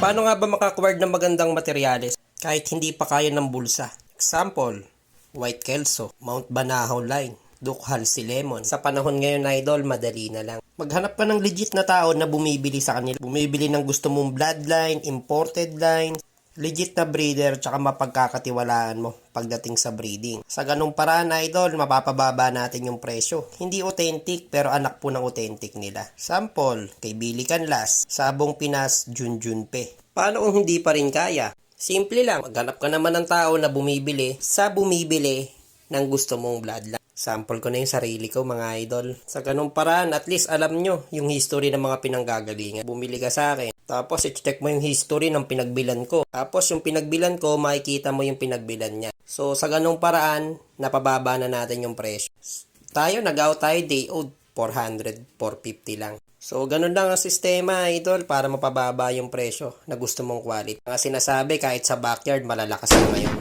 Paano nga ba makakward ng magandang materyales kahit hindi pa kaya ng bulsa? Example, White Kelso, Mount Banahaw Line, Dukhal si Lemon. Sa panahon ngayon, idol, madali na lang. Maghanap ka ng legit na tao na bumibili sa kanila. Bumibili ng gusto mong bloodline, imported line, legit na breeder, tsaka mapagkakatiwalaan mo pagdating sa breeding. Sa ganung paraan, idol, mapapababa natin yung presyo. Hindi authentic, pero anak po ng authentic nila. Sample, kay Billy Canlas, Sabong Pinas, Junjun Pe. Paano kung hindi pa rin kaya? Simple lang, maghanap ka naman ng tao na bumibili sa bumibili ng gusto mong bloodline. Sample ko na yung sarili ko mga idol. Sa ganung paraan, at least alam nyo yung history ng mga pinanggagalingan. Bumili ka sa akin. Tapos, i-check mo yung history ng pinagbilan ko. Tapos, yung pinagbilan ko, makikita mo yung pinagbilan niya. So, sa ganung paraan, napababa na natin yung presyo. Tayo, nag-out tayo day old. 400, 450 lang. So, ganun lang ang sistema, idol, para mapababa yung presyo na gusto mong quality. Ang sinasabi, kahit sa backyard, malalakas na ngayon.